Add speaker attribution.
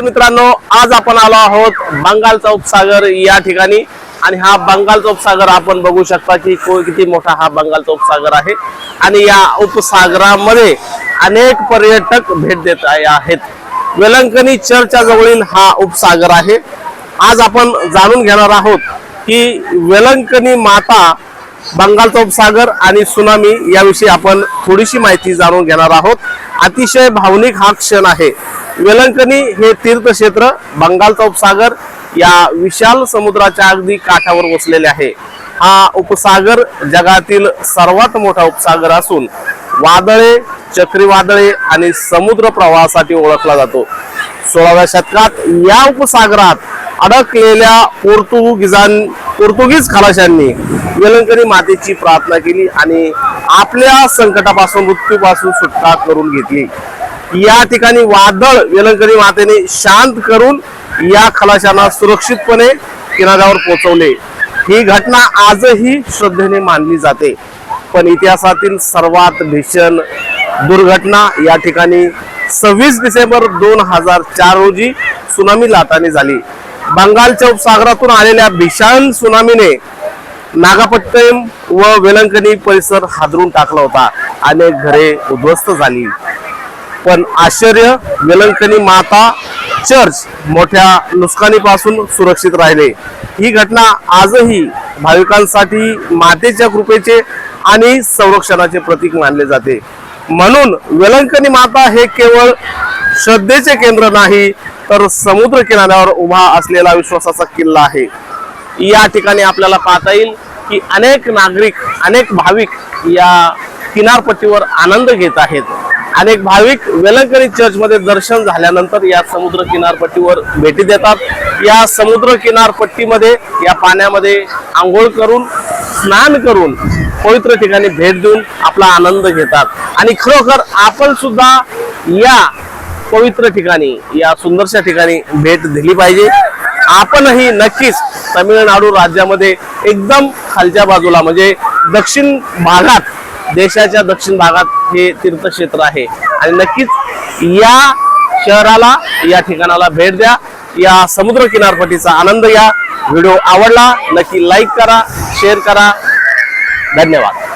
Speaker 1: नमस्कार मित्रांनो आज आपण आलो आहोत बंगालचा उपसागर या ठिकाणी. आणि हा बंगालचा उपसागर आपण बघू शकता की को- किती मोठा हा बंगालचा उपसागर आहे. आणि या उपसागरामध्ये अनेक पर्यटक भेट देत आहे- आहेत. वेलंकनी चर्चच्या जवळील हा उपसागर आहे. आज आपण जाणून घेणार आहोत की वेलंकनी माता बंगालचा उपसागर आणि सुनामी याविषयी आपण थोडीशी माहिती जाणून घेणार आहोत. अतिशय भावनिक हा क्षण आहे. वेलंकणी हे तीर्थक्षेत्र बंगालचा उपसागर या विशाल समुद्राच्या अगदी काठावर वसलेले आहे. हा उपसागर जगातील सर्वात मोठा उपसागर असून वादळे चक्रीवादळे आणि समुद्र प्रवाहासाठी ओळखला जातो. सोळाव्या शतकात या उपसागरात अडकलेल्या पोर्तुगीजां पोर्तुगीज खलाशांनी वेलंकणी मातेची प्रार्थना केली आणि आपल्या संकटापासून मृत्यूपासून सुटका करून घेतली. या ठिकाणी वादळ वेलंकरी मातेने शांत करून या खलाशांना सुरक्षितपणे किनाऱ्यावर पोहोचवले. ही घटना आजही श्रद्धेने मानली जाते. पण इतिहासातील सर्वात भीषण दुर्घटना या ठिकाणी सव्वीस डिसेंबर दोन हजार चार रोजी सुनामी लाटाने झाली. बंगालच्या उपसागरातून आलेल्या भीषण सुनामीने नागापट्टम व वेलंकणी परिसर हादरून टाकला होता अनेक घरे उद्ध्वस्त झाली. पण आश्चर्य वेलंकनी माता चर्च मोठ्या नुकसानीपासून सुरक्षित राहिले. ही घटना आजही भाविकांसाठी मातेच्या कृपेचे आणि संरक्षणाचे प्रतीक मानले जाते. म्हणून वेलंकनी माता हे केवळ श्रद्धेचे केंद्र नाही तर समुद्र किनाऱ्यावर उभा असलेला विश्वासाचा किल्ला आहे. या ठिकाणी आपल्याला पाहता येईल की अनेक नागरिक अनेक भाविक या किनारपट्टीवर आनंद घेत आहेत. अनेक भाविक वेलंकरी चर्च मध्ये दर्शन झाल्यानंतर या समुद्र किनारपट्टीवर भेटी देतात. या समुद्र किनारपट्टीमध्ये या पाण्यामध्ये आंघोळ करून स्नान करून पवित्र ठिकाणी भेट देऊन आपला आनंद घेतात. आणि खरोखर आपण सुद्धा या पवित्र ठिकाणी या सुंदरशा ठिकाणी भेट दिली पाहिजे. आपणही नक्कीच तमिळनाडू राज्यामध्ये एकदम खालच्या बाजूला म्हणजे दक्षिण भागात देशाच्या दक्षिण भागात हे तीर्थक्षेत्र आहे. आणि नक्कीच या शहराला या ठिकाणाला भेट द्या. या समुद्र किनारपट्टीचा आनंद या व्हिडिओ आवडला नक्की लाईक करा शेअर करा. धन्यवाद.